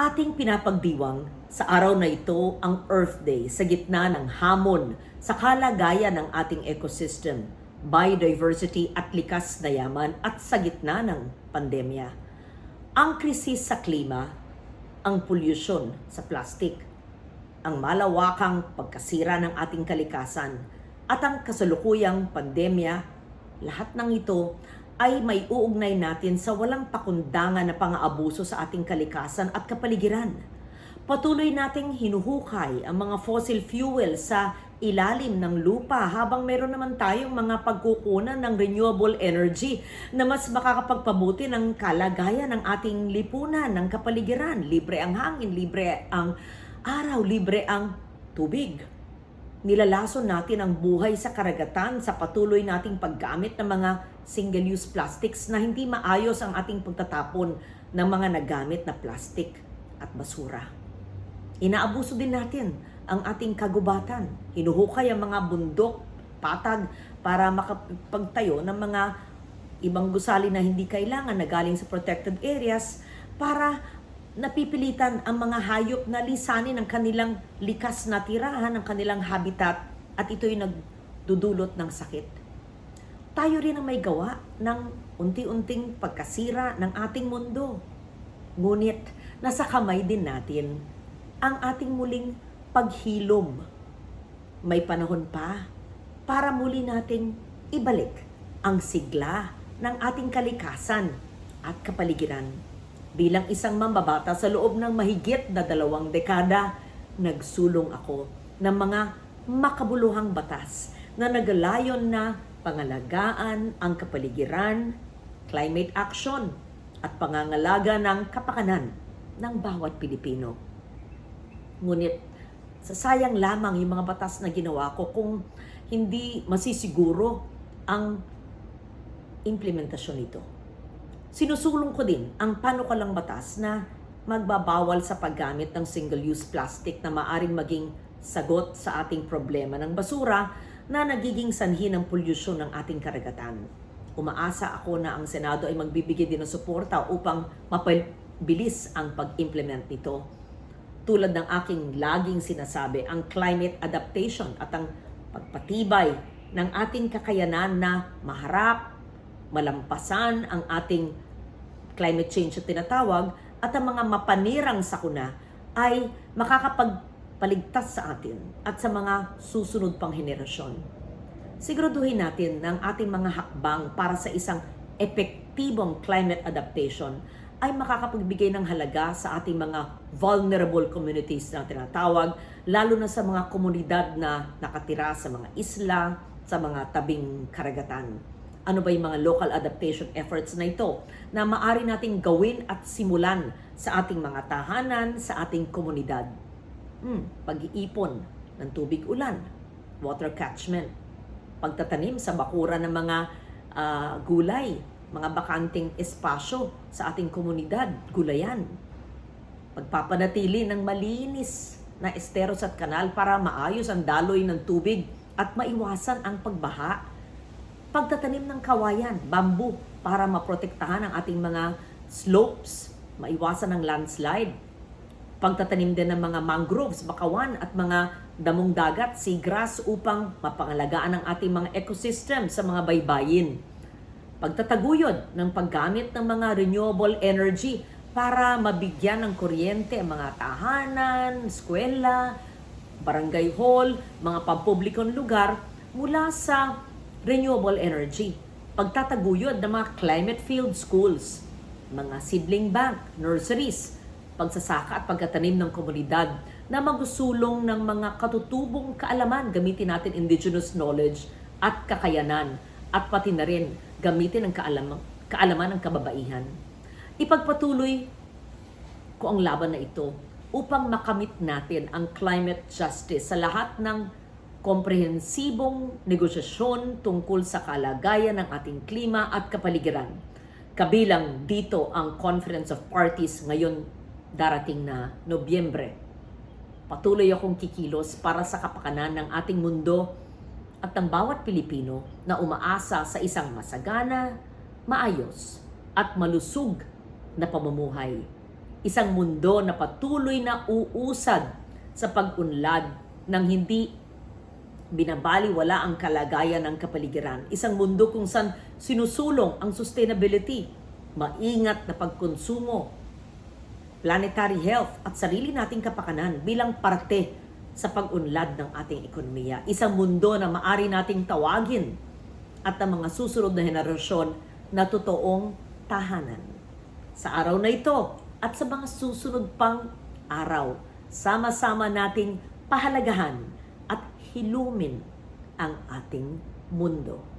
Ating pinapagdiwang sa araw na ito ang Earth Day sa gitna ng hamon sa kalagayan ng ating ecosystem, biodiversity at likas na yaman at sa gitna ng pandemya. Ang krisis sa klima, ang pollution sa plastic, ang malawakang pagkasira ng ating kalikasan at ang kasalukuyang pandemya, lahat ng ito ay may uugnay natin sa walang pakundangan na pang-aabuso sa ating kalikasan at kapaligiran. Patuloy nating hinuhukay ang mga fossil fuel sa ilalim ng lupa habang meron naman tayong mga pagkukunan ng renewable energy na mas makakapagpabuti ng kalagayan ng ating lipunan, ng kapaligiran. Libre ang hangin, libre ang araw, libre ang tubig. Nilalason natin ang buhay sa karagatan sa patuloy nating paggamit ng mga single-use plastics na hindi maayos ang ating pagtatapon ng mga nagamit na plastic at basura. Inaabuso din natin ang ating kagubatan. Hinuhukay ang mga bundok, patag para makapagtayo ng mga ibang gusali na hindi kailangan na galing sa protected areas para napipilitan ang mga hayop na lisanin ang kanilang likas na tirahan, ang kanilang habitat at ito'y nagdudulot ng sakit. Tayo rin ang may gawa ng unti-unting pagkasira ng ating mundo. Ngunit nasa kamay din natin ang ating muling paghilom. May panahon pa para muli nating ibalik ang sigla ng ating kalikasan at kapaligiran. Bilang isang mambabata sa loob ng mahigit na dalawang dekada, nagsulong ako ng mga makabuluhang batas na naglayon na pangalagaan ang kapaligiran, climate action, at pangangalaga ng kapakanan ng bawat Pilipino. Ngunit sasayang lamang yung mga batas na ginawa ko kung hindi masisiguro ang implementasyon nito. Sinusulong ko din ang panukalang batas na magbabawal sa paggamit ng single-use plastic na maaring maging sagot sa ating problema ng basura na nagiging sanhi ng polusyon ng ating karagatan. Umaasa ako na ang Senado ay magbibigay din ng suporta upang mapabilis ang pag-implement nito. Tulad ng aking laging sinasabi, ang climate adaptation at ang pagpatibay ng ating kakayanan na maharap, malampasan ang ating climate change na tinatawag at ang mga mapanirang sakuna ay makakapagpaligtas sa atin at sa mga susunod pang henerasyon. Siguraduhin natin ng ating mga hakbang para sa isang epektibong climate adaptation ay makakapagbigay ng halaga sa ating mga vulnerable communities na tinatawag, lalo na sa mga komunidad na nakatira sa mga isla, sa mga tabing karagatan ano ba yung mga local adaptation efforts na ito na maari nating gawin at simulan sa ating mga tahanan, sa ating komunidad. Hmm, pag-iipon ng tubig ulan, water catchment, pagtatanim sa bakura ng mga ah, gulay, mga bakanting espasyo sa ating komunidad, gulayan. Pagpapanatili ng malinis na esteros at kanal para maayos ang daloy ng tubig at maiwasan ang pagbaha pagtatanim ng kawayan, bamboo, para maprotektahan ang ating mga slopes, maiwasan ang landslide. Pagtatanim din ng mga mangroves, bakawan at mga damong dagat, seagrass upang mapangalagaan ang ating mga ecosystem sa mga baybayin. Pagtataguyod ng paggamit ng mga renewable energy para mabigyan ng kuryente ang mga tahanan, eskwela, barangay hall, mga pampublikong lugar mula sa renewable energy, pagtataguyod ng mga climate field schools, mga seedling bank, nurseries, pagsasaka at pagtatanim ng komunidad na magsusulong ng mga katutubong kaalaman, gamitin natin indigenous knowledge at kakayanan at pati na rin gamitin ang kaalaman, kaalaman ng kababaihan. Ipagpatuloy ko ang laban na ito upang makamit natin ang climate justice sa lahat ng komprehensibong negosyasyon tungkol sa kalagayan ng ating klima at kapaligiran. Kabilang dito ang Conference of Parties ngayon darating na Nobyembre. Patuloy akong kikilos para sa kapakanan ng ating mundo at ng bawat Pilipino na umaasa sa isang masagana, maayos at malusog na pamumuhay. Isang mundo na patuloy na uusad sa pag-unlad ng hindi binabaliwala ang kalagayan ng kapaligiran. Isang mundo kung saan sinusulong ang sustainability, maingat na pagkonsumo, planetary health at sarili nating kapakanan bilang parte sa pag-unlad ng ating ekonomiya. Isang mundo na maari nating tawagin at ang mga susunod na henerasyon na totoong tahanan. Sa araw na ito at sa mga susunod pang araw, sama-sama nating pahalagahan hilumin ang ating mundo.